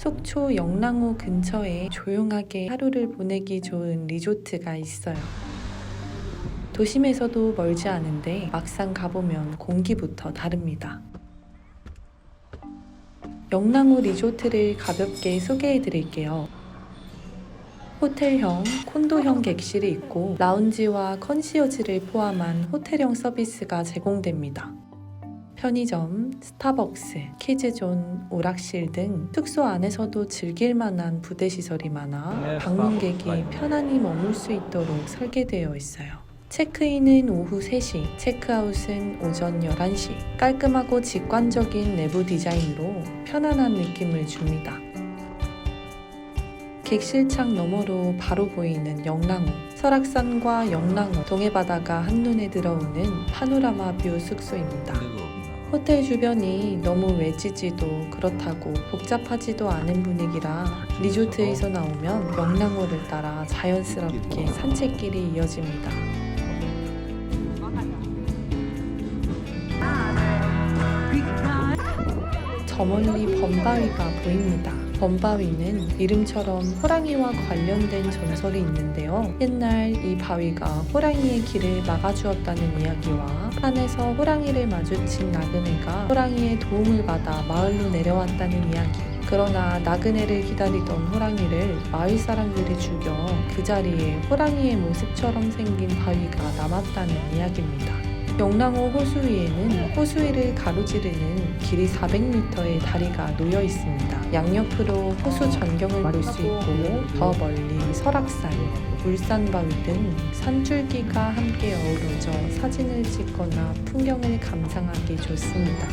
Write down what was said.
속초 영랑호 근처에 조용하게 하루를 보내기 좋은 리조트가 있어요. 도심에서도 멀지 않은데 막상 가보면 공기부터 다릅니다. 영랑호 리조트를 가볍게 소개해 드릴게요. 호텔형, 콘도형 객실이 있고 라운지와 컨시어지를 포함한 호텔형 서비스가 제공됩니다. 편의점, 스타벅스, 키즈존, 오락실 등 숙소 안에서도 즐길 만한 부대 시설이 많아 방문객이 편안히 머물 수 있도록 설계되어 있어요. 체크인은 오후 3시, 체크아웃은 오전 11시. 깔끔하고 직관적인 내부 디자인으로 편안한 느낌을 줍니다. 객실창 너머로 바로 보이는 영랑호, 설악산과 영랑호, 동해바다가 한눈에 들어오는 파노라마 뷰 숙소입니다. 호텔 주변이 너무 외지지도 그렇다고 복잡하지도 않은 분위기라 리조트에서 나오면 영랑호를 따라 자연스럽게 산책길이 이어집니다. 저 멀리 범바위가 보입니다. 범바위는 이름처럼 호랑이와 관련된 전설이 있는데요. 옛날 이 바위가 호랑이의 길을 막아주었다는 이야기와 산에서 호랑이를 마주친 나그네가 호랑이의 도움을 받아 마을로 내려왔다는 이야기. 그러나 나그네를 기다리던 호랑이를 마을 사람들이 죽여 그 자리에 호랑이의 모습처럼 생긴 바위가 남았다는 이야기입니다. 영랑호 호수 위에는 호수 위를 가로지르는 길이 400m의 다리가 놓여 있습니다. 양옆으로 호수 전경을 볼 수 있고 더 멀리 설악산, 울산바위 등 산줄기가 함께 어우러져 사진을 찍거나 풍경을 감상하기 좋습니다.